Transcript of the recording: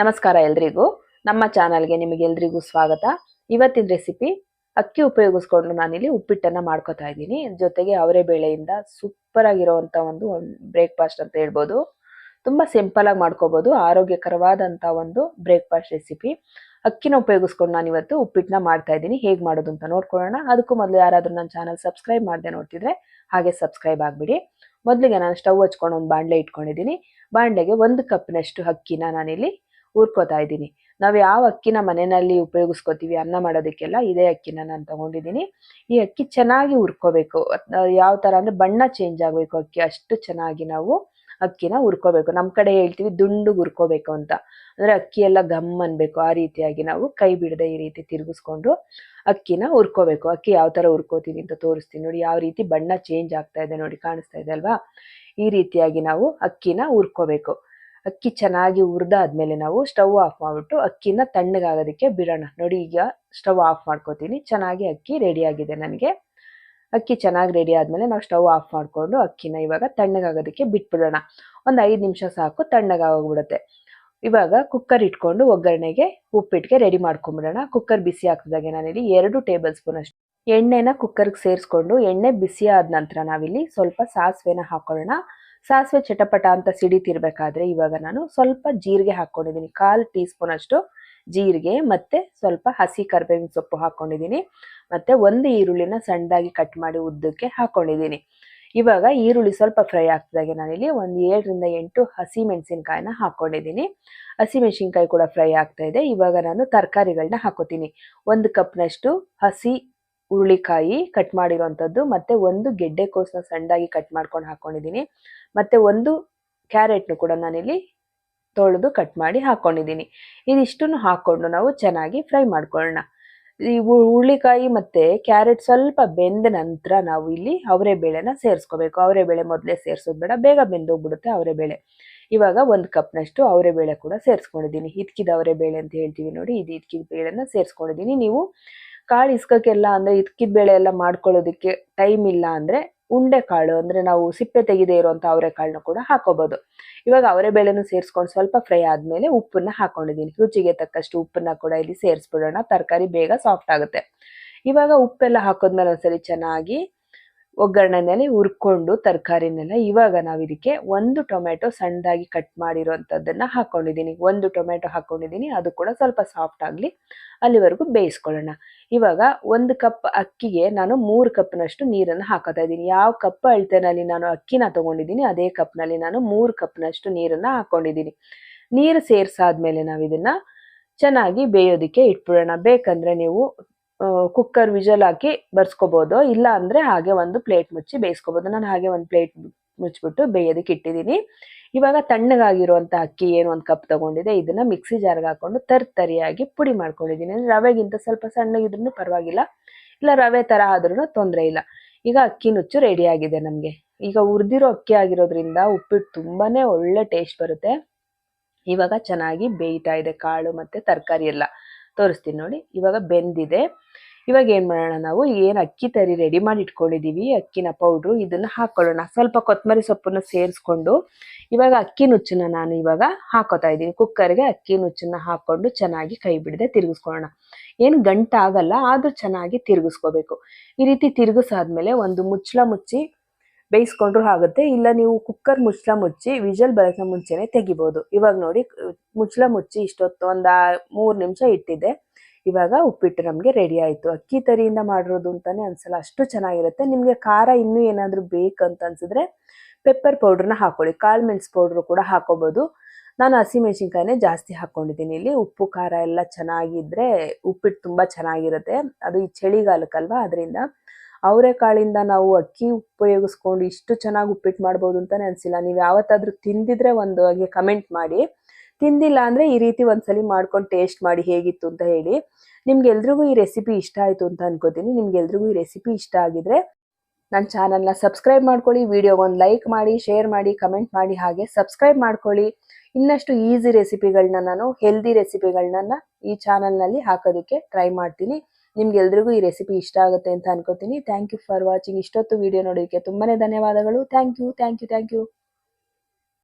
ನಮಸ್ಕಾರ ಎಲ್ರಿಗೂ. ನಮ್ಮ ಚಾನಲ್ಗೆ ನಿಮಗೆಲ್ರಿಗೂ ಸ್ವಾಗತ. ಇವತ್ತಿನ ರೆಸಿಪಿ ಅಕ್ಕಿ ಉಪಯೋಗಿಸ್ಕೊಂಡು ನಾನಿಲ್ಲಿ ಉಪ್ಪಿಟ್ಟನ್ನು ಮಾಡ್ಕೊತಾ ಇದ್ದೀನಿ. ಜೊತೆಗೆ ಅವರೇ ಬೇಳೆಯಿಂದ ಸೂಪರ್ ಆಗಿರೋವಂಥ ಒಂದು ಬ್ರೇಕ್ಫಾಸ್ಟ್ ಅಂತ ಹೇಳ್ಬೋದು. ತುಂಬ ಸಿಂಪಲ್ ಆಗಿ ಆರೋಗ್ಯಕರವಾದಂಥ ಒಂದು ಬ್ರೇಕ್ಫಾಸ್ಟ್ ರೆಸಿಪಿ ಅಕ್ಕಿನ ಉಪಯೋಗಿಸ್ಕೊಂಡು ನಾನು ಇವತ್ತು ಉಪ್ಪಿಟ್ಟನ್ನ ಮಾಡ್ತಾ ಇದ್ದೀನಿ. ಹೇಗೆ ಮಾಡೋದು ಅಂತ ನೋಡ್ಕೊಳ್ಳೋಣ. ಅದಕ್ಕೂ ಮೊದಲು ಯಾರಾದರೂ ನನ್ನ ಚಾನಲ್ ಸಬ್ಸ್ಕ್ರೈಬ್ ಮಾಡದೆ ನೋಡ್ತಿದ್ರೆ ಹಾಗೆ ಸಬ್ಸ್ಕ್ರೈಬ್ ಆಗಿಬಿಡಿ. ಮೊದಲಿಗೆ ನಾನು ಸ್ಟವ್ ಹಚ್ಕೊಂಡು ಒಂದು ಬಾಣಲೆ ಇಟ್ಕೊಂಡಿದ್ದೀನಿ. ಬಾಣಲೆಗೆ ಒಂದು ಕಪ್ನಷ್ಟು ಅಕ್ಕಿನ ನಾನಿಲ್ಲಿ ಹುರ್ಕೋತಾ ಇದ್ದೀನಿ. ನಾವು ಯಾವ ಅಕ್ಕಿನ ಮನೆಯಲ್ಲಿ ಉಪಯೋಗಿಸ್ಕೋತೀವಿ ಅನ್ನ ಮಾಡೋದಕ್ಕೆಲ್ಲ ಇದೇ ಅಕ್ಕಿನ ನಾನು ತಗೊಂಡಿದ್ದೀನಿ. ಈ ಅಕ್ಕಿ ಚೆನ್ನಾಗಿ ಹುರ್ಕೋಬೇಕು. ಯಾವ ಥರ ಅಂದರೆ ಬಣ್ಣ ಚೇಂಜ್ ಆಗಬೇಕು ಅಕ್ಕಿ, ಅಷ್ಟು ಚೆನ್ನಾಗಿ ನಾವು ಅಕ್ಕಿನ ಹುರ್ಕೋಬೇಕು. ನಮ್ಮ ಕಡೆ ಹೇಳ್ತೀವಿ ದುಂಡು ಹುರ್ಕೋಬೇಕು ಅಂತ. ಅಂದರೆ ಅಕ್ಕಿ ಎಲ್ಲ ಗಮ್ ಅನ್ಬೇಕು. ಆ ರೀತಿಯಾಗಿ ನಾವು ಕೈ ಬಿಡದೆ ಈ ರೀತಿ ತಿರುಗಿಸ್ಕೊಂಡು ಅಕ್ಕಿನ ಹುರ್ಕೋಬೇಕು. ಅಕ್ಕಿ ಯಾವ ಥರ ಹುರ್ಕೋತೀವಿ ಅಂತ ತೋರಿಸ್ತೀನಿ ನೋಡಿ. ಯಾವ ರೀತಿ ಬಣ್ಣ ಚೇಂಜ್ ಆಗ್ತಾ ಇದೆ ನೋಡಿ, ಕಾಣಿಸ್ತಾ ಇದೆ ಅಲ್ವಾ? ಈ ರೀತಿಯಾಗಿ ನಾವು ಅಕ್ಕಿನ ಹುರ್ಕೋಬೇಕು. ಅಕ್ಕಿ ಚೆನ್ನಾಗಿ ಹುರಿದಾದ್ಮೇಲೆ ನಾವು ಸ್ಟವ್ ಆಫ್ ಮಾಡಿಬಿಟ್ಟು ಅಕ್ಕಿನ ತಣ್ಣಗಾಗೋದಕ್ಕೆ ಬಿಡೋಣ. ನೋಡಿ ಈಗ ಸ್ಟವ್ ಆಫ್ ಮಾಡ್ಕೋತೀನಿ. ಚೆನ್ನಾಗಿ ಅಕ್ಕಿ ರೆಡಿ ಆಗಿದೆ ನನಗೆ. ಅಕ್ಕಿ ಚೆನ್ನಾಗಿ ರೆಡಿ ಆದಮೇಲೆ ನಾವು ಸ್ಟವ್ ಆಫ್ ಮಾಡಿಕೊಂಡು ಅಕ್ಕಿನ ಇವಾಗ ತಣ್ಣಗಾಗೋದಕ್ಕೆ ಬಿಟ್ಬಿಡೋಣ. ಒಂದು ಐದು ನಿಮಿಷ ಸಾಕು ತಣ್ಣಗಾಗೋಗ್ಬಿಡುತ್ತೆ. ಇವಾಗ ಕುಕ್ಕರ್ ಇಟ್ಕೊಂಡು ಒಗ್ಗರಣೆಗೆ ಉಪ್ಪಿಟ್ಟಿಗೆ ರೆಡಿ ಮಾಡ್ಕೊಂಬಿಡೋಣ. ಕುಕ್ಕರ್ ಬಿಸಿ ಆಗ್ತದಾಗೆ ನಾನಿಲ್ಲಿ ಎರಡು ಟೇಬಲ್ ಸ್ಪೂನ್ ಅಷ್ಟು. ಎಣ್ಣೆನ ಕುಕ್ಕರ್ಗೆ ಸೇರಿಸ್ಕೊಂಡು ಎಣ್ಣೆ ಬಿಸಿ ಆದ ನಂತರ ನಾವಿಲ್ಲಿ ಸ್ವಲ್ಪ ಸಾಸಿವೆನ ಹಾಕೊಳ್ಳೋಣ. ಸಾಸಿವೆ ಚಟಪಟ ಅಂತ ಸಿಡಿತಿರ್ಬೇಕಾದ್ರೆ ಇವಾಗ ನಾನು ಸ್ವಲ್ಪ ಜೀರಿಗೆ ಹಾಕೊಂಡಿದ್ದೀನಿ ಕಾಲು ಟೀ ಸ್ಪೂನ್ ಅಷ್ಟು ಜೀರಿಗೆ ಮತ್ತೆ ಸ್ವಲ್ಪ ಹಸಿ ಕರ್ಬೇವಿನ ಸೊಪ್ಪು ಹಾಕ್ಕೊಂಡಿದ್ದೀನಿ. ಮತ್ತೆ ಒಂದು ಈರುಳ್ಳಿನ ಸಣ್ಣದಾಗಿ ಕಟ್ ಮಾಡಿ ಉದ್ದಕ್ಕೆ ಹಾಕ್ಕೊಂಡಿದ್ದೀನಿ. ಇವಾಗ ಈರುಳ್ಳಿ ಸ್ವಲ್ಪ ಫ್ರೈ ಆಗ್ತದಾಗೆ ನಾನಿಲ್ಲಿ ಒಂದು ಏಳರಿಂದ ಎಂಟು ಹಸಿ ಮೆಣಸಿನ್ಕಾಯಿನ ಹಾಕ್ಕೊಂಡಿದ್ದೀನಿ. ಹಸಿ ಮೆಣಸಿನ್ಕಾಯಿ ಕೂಡ ಫ್ರೈ ಆಗ್ತಾ ಇದೆ. ಇವಾಗ ನಾನು ತರಕಾರಿಗಳನ್ನ ಹಾಕೋತೀನಿ. ಒಂದು ಕಪ್ನಷ್ಟು ಹಸಿ ಹುರುಳಿಕಾಯಿ ಕಟ್ ಮಾಡಿರೋವಂಥದ್ದು, ಮತ್ತೆ ಒಂದು ಗೆಡ್ಡೆಕೋಸನ್ನ ಸಣ್ಣದಾಗಿ ಕಟ್ ಮಾಡ್ಕೊಂಡು ಹಾಕೊಂಡಿದ್ದೀನಿ. ಮತ್ತೆ ಒಂದು ಕ್ಯಾರೆಟ್ನು ಕೂಡ ನಾನಿಲ್ಲಿ ತೊಳೆದು ಕಟ್ ಮಾಡಿ ಹಾಕೊಂಡಿದ್ದೀನಿ. ಇದಿಷ್ಟನ್ನು ಹಾಕೊಂಡು ನಾವು ಚೆನ್ನಾಗಿ ಫ್ರೈ ಮಾಡ್ಕೊಳ್ಳೋಣ. ಈ ಹುರುಳಿಕಾಯಿ ಮತ್ತೆ ಕ್ಯಾರೆಟ್ ಸ್ವಲ್ಪ ಬೆಂದ ನಂತರ ನಾವು ಇಲ್ಲಿ ಅವರೆ ಬೇಳೆನ ಸೇರಿಸ್ಕೋಬೇಕು. ಅವರೆ ಬೇಳೆ ಮೊದಲೇ ಸೇರಿಸೋದು ಬೇಡ, ಬೇಗ ಬೆಂದೋಗ್ಬಿಡುತ್ತೆ ಅವರೆ ಬೇಳೆ. ಇವಾಗ ಒಂದು ಕಪ್ನಷ್ಟು ಅವರೆ ಬೇಳೆ ಕೂಡ ಸೇರಿಸ್ಕೊಂಡಿದ್ದೀನಿ. ಹಿತ್ಕಿದ ಅವರೆ ಬೇಳೆ ಅಂತ ಹೇಳ್ತೀವಿ ನೋಡಿ, ಇದು ಹಿತ್ಕಿದ ಬೇಳೆನ ಸೇರಿಸ್ಕೊಂಡಿದ್ದೀನಿ. ನೀವು ಕಾಳು ಇಸ್ಕೋಕ್ಕೆಲ್ಲ ಅಂದ್ರೆ ಇದ್ಕಿದ ಬೇಳೆ ಎಲ್ಲ ಮಾಡ್ಕೊಳ್ಳೋದಕ್ಕೆ ಟೈಮ್ ಇಲ್ಲ ಅಂದ್ರೆ ಉಂಡೆ ಕಾಳು ಅಂದ್ರೆ ನಾವು ಸಿಪ್ಪೆ ತೆಗೆದೇ ಇರುವಂತ ಅವರೆ ಕಾಳನ್ನ ಕೂಡ ಹಾಕೋಬಹುದು ಇವಾಗ ಅವರೆ ಬೇಳೆನೂ ಸೇರಿಸ್ಕೊಂಡು ಸ್ವಲ್ಪ ಫ್ರೈ ಆದ್ಮೇಲೆ ಉಪ್ಪನ್ನ ಹಾಕೊಂಡಿದ್ದೀನಿ ರುಚಿಗೆ ತಕ್ಕಷ್ಟು ಉಪ್ಪನ್ನ ಕೂಡ ಇಲ್ಲಿ ಸೇರಿಸ್ಬಿಡೋಣ. ತರಕಾರಿ ಬೇಗ ಸಾಫ್ಟ್ ಆಗುತ್ತೆ. ಇವಾಗ ಉಪ್ಪೆಲ್ಲ ಹಾಕೋದ್ಮೇಲೆ ಒಂದ್ಸರಿ ಚೆನ್ನಾಗಿ ಒಗ್ಗರಣೆನಲ್ಲಿ ಹುರ್ಕೊಂಡು ತರಕಾರಿನೆಲ್ಲ ಇವಾಗ ನಾವು ಇದಕ್ಕೆ ಒಂದು ಟೊಮೆಟೊ ಸಣ್ಣದಾಗಿ ಕಟ್ ಮಾಡಿರೋಂಥದ್ದನ್ನ ಹಾಕೊಂಡಿದ್ದೀನಿ ಒಂದು ಟೊಮೆಟೊ ಹಾಕೊಂಡಿದ್ದೀನಿ ಅದು ಕೂಡ ಸ್ವಲ್ಪ ಸಾಫ್ಟ್ ಆಗಲಿ ಅಲ್ಲಿವರೆಗೂ ಬೇಯಿಸ್ಕೊಳ್ಳೋಣ. ಇವಾಗ ಒಂದು ಕಪ್ ಅಕ್ಕಿಗೆ ನಾನು ಮೂರು ಕಪ್ನಷ್ಟು ನೀರನ್ನು ಹಾಕೋತಾ ಇದ್ದೀನಿ. ಯಾವ ಕಪ್ ಅಳತೆನಲ್ಲಿ ನಾನು ಅಕ್ಕಿನ ತೊಗೊಂಡಿದ್ದೀನಿ, ಅದೇ ಕಪ್ನಲ್ಲಿ ನಾನು ಮೂರು ಕಪ್ನಷ್ಟು ನೀರನ್ನು ಹಾಕೊಂಡಿದ್ದೀನಿ ನೀರು ಸೇರಿಸಾದ್ಮೇಲೆ ನಾವು ಇದನ್ನು ಚೆನ್ನಾಗಿ ಬೇಯೋದಕ್ಕೆ ಇಟ್ಬಿಡೋಣ. ಬೇಕಂದ್ರೆ ನೀವು ಕುಕ್ಕರ್ ವಿಜಲ್ ಹಾಕಿ ಬರ್ಸ್ಕೋಬಹುದು ಇಲ್ಲ ಅಂದ್ರೆ ಹಾಗೆ ಒಂದು ಪ್ಲೇಟ್ ಮುಚ್ಚಿ ಬೇಯಿಸ್ಕೋಬಹುದು ನಾನು ಹಾಗೆ ಒಂದು ಪ್ಲೇಟ್ ಮುಚ್ಚಿಬಿಟ್ಟು ಬೇಯೋದಕ್ಕೆ ಇಟ್ಟಿದ್ದೀನಿ. ಇವಾಗ ತಣ್ಣಗಾಗಿರುವಂತ ಅಕ್ಕಿ ಏನು ಒಂದು ಕಪ್ ತಗೊಂಡಿದೆ, ಇದನ್ನ ಮಿಕ್ಸಿ ಜಾರ್ಗೆ ಹಾಕೊಂಡು ತರ್ತರಿಯಾಗಿ ಪುಡಿ ಮಾಡ್ಕೊಂಡಿದ್ದೀನಿ. ಅಂದ್ರೆ ರವೆಗಿಂತ ಸ್ವಲ್ಪ ಸಣ್ಣಗಿದ್ರು ಪರವಾಗಿಲ್ಲ, ಇಲ್ಲ ರವೆ ತರ ಆದ್ರೂ ತೊಂದರೆ ಇಲ್ಲ. ಈಗ ಅಕ್ಕಿ ನುಚ್ಚು ರೆಡಿ ಆಗಿದೆ ನಮಗೆ. ಈಗ ಹುರಿದಿರೋ ಅಕ್ಕಿ ಆಗಿರೋದ್ರಿಂದ ಉಪ್ಪಿಟ್ಟು ತುಂಬಾನೇ ಒಳ್ಳೆ ಟೇಸ್ಟ್ ಬರುತ್ತೆ. ಇವಾಗ ಚೆನ್ನಾಗಿ ಬೇಯ್ತಾ ಇದೆ ಕಾಳು ಮತ್ತೆ ತರಕಾರಿ ಎಲ್ಲ. ತೋರಿಸ್ತೀನಿ ನೋಡಿ. ಇವಾಗ ಬೆಂದಿದೆ. ಇವಾಗ ಏನು ಮಾಡೋಣ ನಾವು? ಏನು ಅಕ್ಕಿ ತರಿ ರೆಡಿ ಮಾಡಿ ಇಟ್ಕೊಂಡಿದೀವಿ ಅಕ್ಕಿನ ಪೌಡ್ರು ಇದನ್ನ ಹಾಕೊಳ್ಳೋಣ. ಸ್ವಲ್ಪ ಕೊತ್ತಂಬರಿ ಸೊಪ್ಪನ್ನು ಸೇರಿಸ್ಕೊಂಡು ಇವಾಗ ಅಕ್ಕಿ ನುಚ್ಚನ್ನ ನಾನು ಇವಾಗ ಹಾಕೋತಾ ಇದ್ದೀನಿ. ಕುಕ್ಕರ್ಗೆ ಅಕ್ಕಿ ನುಚ್ಚನ್ನ ಹಾಕೊಂಡು ಚೆನ್ನಾಗಿ ಕೈ ಬಿಡದೆ ತಿರುಗಿಸ್ಕೊಳ್ಳೋಣ. ಏನು ಗಂಟ ಆಗಲ್ಲ, ಆದ್ರೂ ಚೆನ್ನಾಗಿ ತಿರುಗಿಸ್ಕೋಬೇಕು. ಈ ರೀತಿ ತಿರುಗಿಸಾದ್ಮೇಲೆ ಒಂದು ಮುಚ್ಚಳ ಮುಚ್ಚಿ ಬೇಯಿಸ್ಕೊಂಡ್ರು ಆಗುತ್ತೆ. ಇಲ್ಲ ನೀವು ಕುಕ್ಕರ್ ಮುಚ್ಚಳ ಮುಚ್ಚಿ ವಿಜಲ್ ಬಳಸೋ ಮುಂಚೆನೆ ತೆಗಿಬಹುದು ಇವಾಗ ನೋಡಿ, ಮುಚ್ಚಳ ಮುಚ್ಚಿ ಇಷ್ಟೊತ್ತು ಒಂದು ಮೂರು ನಿಮಿಷ ಇಟ್ಟಿದ್ದೆ. ಇವಾಗ ಉಪ್ಪಿಟ್ಟು ನಮಗೆ ರೆಡಿ ಆಯಿತು. ಅಕ್ಕಿ ತರಿಯಿಂದ ಮಾಡಿರೋದು ಅಂತಲೇ ಅನ್ಸಲ್ಲ. ಅಷ್ಟು ಚೆನ್ನಾಗಿರುತ್ತೆ. ನಿಮಗೆ ಖಾರ ಇನ್ನೂ ಏನಾದರೂ ಬೇಕಂತ ಅನ್ಸಿದ್ರೆ ಪೆಪ್ಪರ್ ಪೌಡ್ರನ್ನ ಹಾಕೊಳ್ಳಿ. ಕಾಳು ಮೆಣಸು ಪೌಡ್ರು ಕೂಡ ಹಾಕೋಬೋದು. ನಾನು ಹಸಿಮೆಣಸಿನ್ಕಾಯಿನೇ ಜಾಸ್ತಿ ಹಾಕ್ಕೊಂಡಿದ್ದೀನಿ. ಇಲ್ಲಿ ಉಪ್ಪು, ಖಾರ ಎಲ್ಲ ಚೆನ್ನಾಗಿದ್ದರೆ ಉಪ್ಪಿಟ್ಟು ತುಂಬ ಚೆನ್ನಾಗಿರುತ್ತೆ. ಅದು ಈ ಚಳಿಗಾಲಕ್ಕಲ್ವ? ಅದರಿಂದ ಅವರೆಕಾಳಿಂದ ನಾವು ಅಕ್ಕಿ ಉಪಯೋಗಿಸ್ಕೊಂಡು ಇಷ್ಟು ಚೆನ್ನಾಗಿ ಉಪ್ಪಿಟ್ಟು ಮಾಡ್ಬೋದು ಅಂತಲೇ ಅನಿಸಿಲ್ಲ. ನೀವು ಯಾವತ್ತಾದರೂ ತಿಂದಿದ್ರೆ ಒಂದು ಹಾಗೆ ಕಮೆಂಟ್ ಮಾಡಿ. ತಿಂದಿಲ್ಲ ಅಂದ್ರೆ ಈ ರೀತಿ ಒಂದ್ಸಲಿ ಮಾಡ್ಕೊಂಡು ಟೇಸ್ಟ್ ಮಾಡಿ ಹೇಗಿತ್ತು ಅಂತ ಹೇಳಿ ನಿಮ್ಗೆಲ್ರಿಗೂ ಈ ರೆಸಿಪಿ ಇಷ್ಟ ಆಯ್ತು ಅಂತ ಅನ್ಕೋತೀನಿ. ನಿಮ್ಗೆಲ್ರಿಗೂ ಈ ರೆಸಿಪಿ ಇಷ್ಟ ಆಗಿದ್ರೆ ನನ್ನ ಚಾನಲ್ನ ಸಬ್ಸ್ಕ್ರೈಬ್ ಮಾಡ್ಕೊಳ್ಳಿ ವಿಡಿಯೋಗೆ ಒಂದು ಲೈಕ್ ಮಾಡಿ ಶೇರ್ ಮಾಡಿ ಕಮೆಂಟ್ ಮಾಡಿ, ಹಾಗೆ ಸಬ್ಸ್ಕ್ರೈಬ್ ಮಾಡ್ಕೊಳ್ಳಿ. ಇನ್ನಷ್ಟು ಈಸಿ ರೆಸಿಪಿಗಳನ್ನ ನಾನು ಹೆಲ್ದಿ ರೆಸಿಪಿಗಳನ್ನ ಈ ಚಾನಲ್ನಲ್ಲಿ ಹಾಕೋದಕ್ಕೆ ಟ್ರೈ ಮಾಡ್ತೀನಿ. ನಿಮ್ಗೆಲ್ರಿಗೂ ಈ ರೆಸಿಪಿ ಇಷ್ಟ ಆಗುತ್ತೆ ಅಂತ ಅನ್ಕೋತೀನಿ. ಥ್ಯಾಂಕ್ ಯು ಫಾರ್ ವಾಚಿಂಗ್ ಇಷ್ಟೊತ್ತು ವಿಡಿಯೋ ನೋಡೋದಕ್ಕೆ ತುಂಬಾ ಧನ್ಯವಾದಗಳು. Thank you thank you thank you